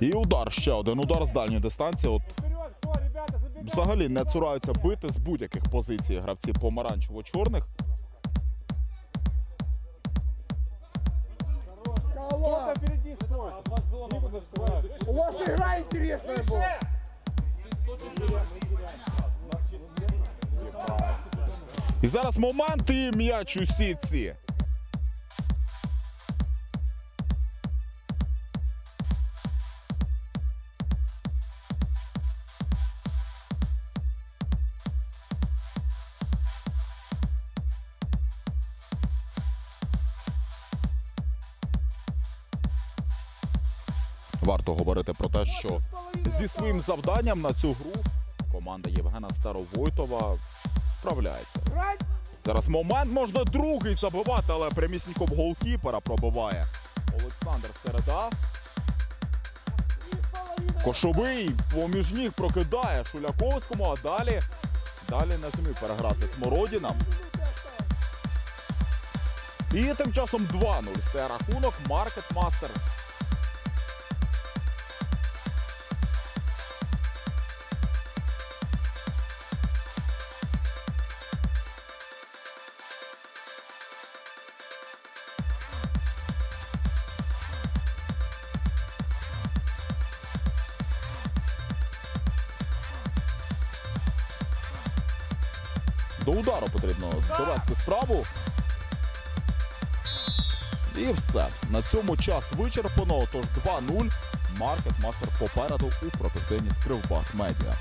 І удар ще один удар з дальньої дистанції. От взагалі не цураються бити з будь-яких позицій гравці помаранчево-чорних. У вас игра интересная была. Зараз момент і м'яч у сітці. Варто говорити про те, що зі своїм завданням на цю гру команда Євгена Старовойтова справляється. Зараз момент можна другий забивати, але прямісінько голкіпера пробиває Олександр Середа. Кошовий поміж ніг прокидає Шуляковському, а далі, далі не зумів переграти Смородіна. І тим часом 2-0 стає рахунок Маркетмастер. До удару потрібно довести справу. І все. На цьому час вичерпано. Тож 2-0. Маркет Мастер попереду у протистоянні Кривбас Медіа.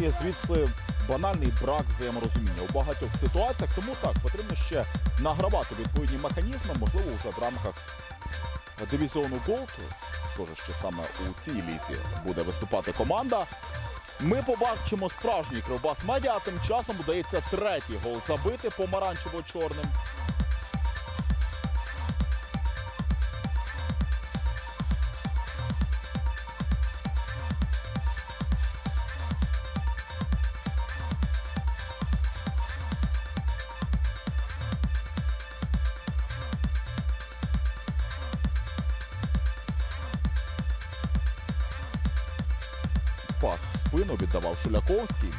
І звідси банальний брак взаєморозуміння у багатьох ситуаціях. Тому так потрібно ще награвати відповідні механізми, можливо, вже в рамках дивізіону Голд. Схоже, що саме у цій лісі буде виступати команда. Ми побачимо справжній кривбас Мадя, а Тим часом вдається третій гол забити помаранчево-чорним. Спину віддавав Шуляковський.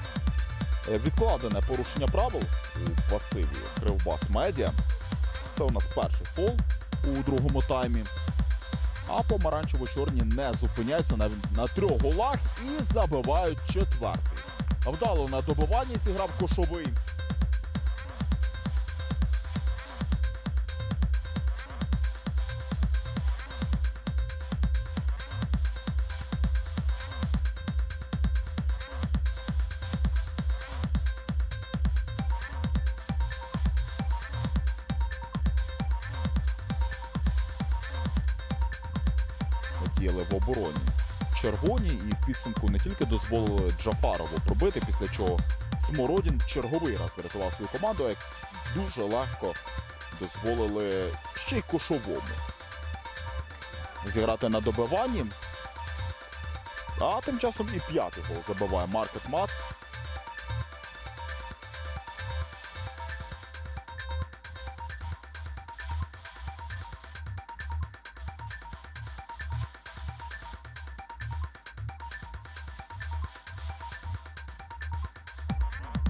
Е, Відкладене порушення правил у пасиві Кривбас Медіа. Це у нас перший фол у другому таймі. А помаранчево-чорні не зупиняються навіть на трьох голах і забивають четвертий. Вдало на добиванні зіграв Кошовий. Обороні. Червоні і в підсумку не тільки дозволили Джафарову пробити, після чого Смородін черговий раз врятував свою команду, як дуже легко дозволили ще й кошовому зіграти на добиванні. А тим часом і п'ятий гол забиває Маркет Мат.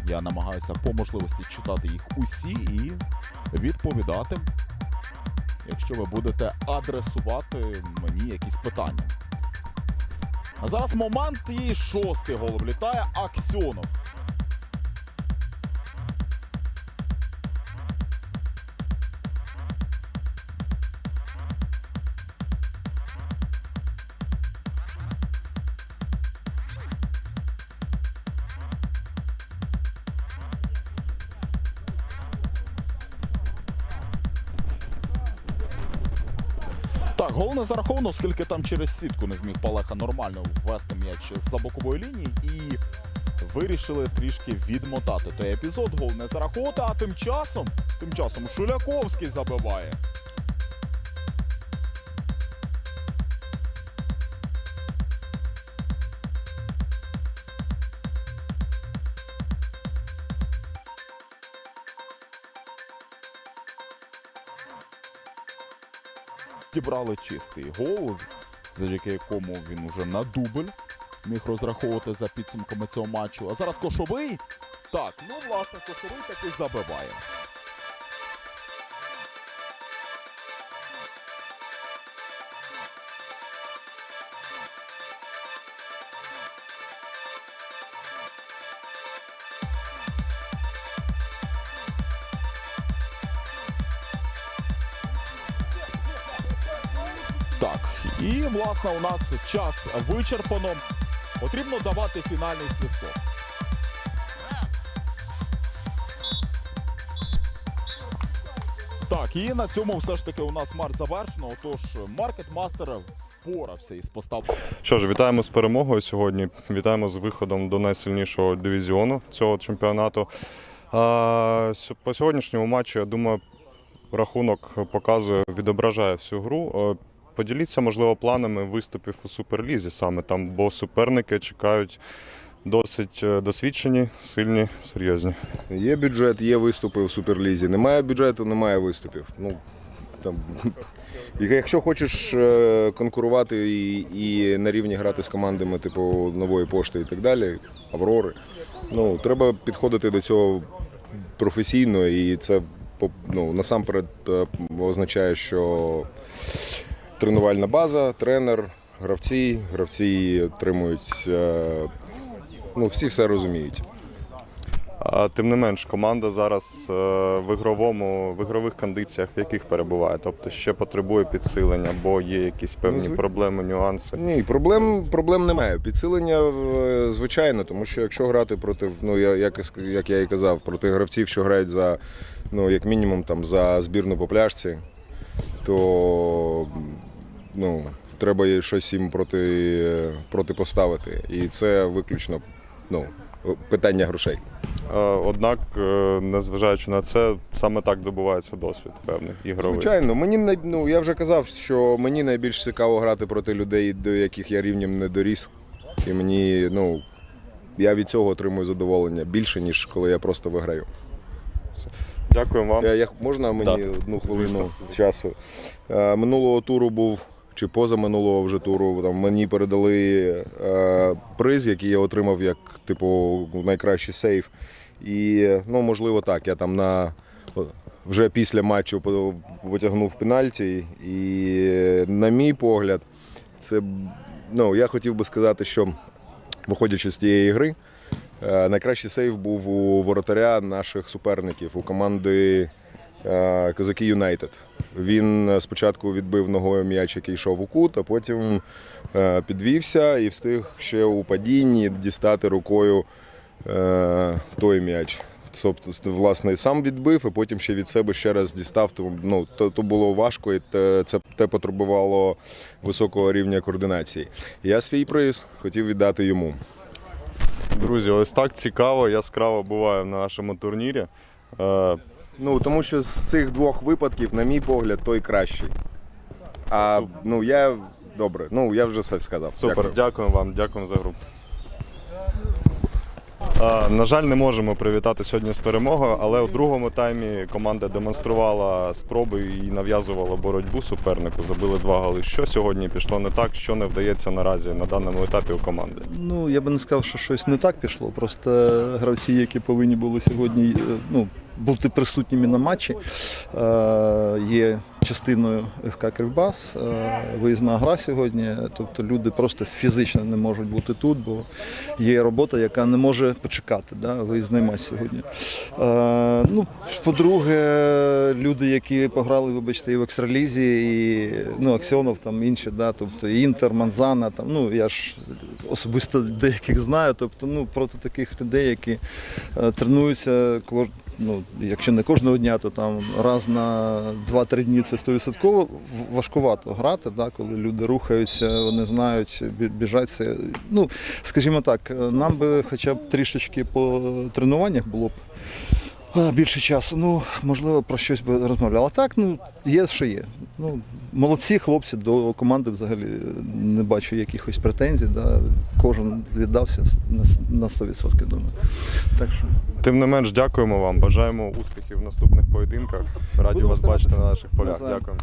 Я намагаюся по можливості читати їх усі і відповідати, якщо ви будете адресувати мені якісь питання. А зараз момент і шостий гол влітає Аксьонов. Так, гол не зараховано, оскільки там через сітку не зміг Палеха нормально ввести м'яч з-за бокової лінії і вирішили трішки відмотати той епізод. Гол не зараховувати, а тим часом, тим часом Шуляковський забиває. Дібрали чистий гол, завдяки якому він уже на дубль міг розраховувати за підсумками цього матчу. А зараз кошовий. Так, ну власне, кошовий таки забиває. І власне у нас час вичерпано. Потрібно давати фінальний свисток. Так, і на цьому все ж таки у нас март завершено. Отож, Маркет Мастер впорався із поставкою. Що ж, вітаємо з перемогою сьогодні. Вітаємо з виходом до найсильнішого дивізіону цього чемпіонату. А, по сьогоднішньому матчу, я думаю, рахунок показує, відображає всю гру. Поділіться, можливо, планами виступів у Суперлізі саме там, бо суперники чекають досить е, досвідчені, сильні, серйозні. Є бюджет, є виступи в Суперлізі. Немає бюджету, немає виступів. Ну, там, якщо хочеш е, конкурувати і, і на рівні грати з командами типу нової пошти і так далі, Аврори, ну, треба підходити до цього професійно, і це ну, насамперед е, означає, що тренувальна база, тренер, гравці, гравці отримують. е, Ну, всі все розуміють. Тим не менш, команда зараз е, в ігровому в ігрових кондиціях, в яких перебуває, тобто ще потребує підсилення, бо є якісь певні проблеми, нюанси. Ні, проблем, проблем немає. Підсилення е, звичайно, тому що якщо грати проти, ну як, як я і казав, проти гравців, що грають за ну як мінімум там за збірну по пляшці, то ну, треба щось їм проти, протипоставити. І це виключно ну, питання грошей. Е, Однак, е, незважаючи на це, саме так добувається досвід певний ігровий. Звичайно, мені ну, я вже казав, що мені найбільш цікаво грати проти людей, до яких я рівнем не доріс. І мені, ну, я від цього отримую задоволення більше, ніж коли я просто виграю. Дякуємо вам. Я, я, можна мені Так, одну хвилину звісно. часу? Е, минулого туру був, чи поза минулого вже туру, там, мені передали е, приз, який я отримав як типу найкращий сейф. І ну, можливо так, я там на вже після матчу потягнув пенальті. І на мій погляд, це ну, я хотів би сказати, що виходячи з тієї гри, е, найкращий сейв був у воротаря наших суперників, у команди Козаки Юнайтед. Він е, спочатку відбив ногою м'яч, який йшов у кут, а потім е, підвівся і встиг ще у падінні дістати рукою е, той м'яч. Тобто, власне, сам відбив, і потім ще від себе ще раз дістав. То, ну, то, то було важко, і те, це те потребувало високого рівня координації. Я свій приз хотів віддати йому. Друзі, ось так цікаво, яскраво буває на нашому турнірі. Е, Ну, тому що з цих двох випадків, на мій погляд, той кращий. А Супер. ну я добре, ну я вже все сказав. Супер, Дякую. вам, дякуємо за гру. А, на жаль, не можемо привітати сьогодні з перемогою, але у другому таймі команда демонструвала спроби і нав'язувала боротьбу супернику. Забили два голи. Що сьогодні пішло не так, що не вдається наразі на даному етапі у команди. Ну, я би не сказав, що щось не так пішло. Просто гравці, які повинні були сьогодні е, ну, бути присутніми на матчі, е, є частиною ФК Кривбас. Е, виїзна гра сьогодні. Тобто люди просто фізично не можуть бути тут, бо є робота, яка не може почекати. Да? Виїзний матч сьогодні. Е, ну, по-друге, люди, які пограли, вибачте, і в екстралізі, і ну, Аксьонов, там інші, да, тобто Інтер, Манзана, там, ну я ж особисто деяких знаю. Тобто, ну, проти таких людей, які тренуються кож- ну, якщо не кожного дня, то там раз на 2-3 дні це 100% важкувато грати, да, коли люди рухаються, вони знають, бі- біжать. Це, ну, скажімо так, нам би хоча б трішечки по тренуваннях було б. Більше часу, ну можливо, про щось би розмовляли. А так, ну є, що є. Ну молодці хлопці до команди взагалі не бачу якихось претензій. Да. Кожен віддався на 100%, думаю. Так що Тим не менш, дякуємо вам. Бажаємо успіхів в наступних поєдинках. Раді Будемо вас бачити старатися. на наших полях. Дякуємо. Дякую.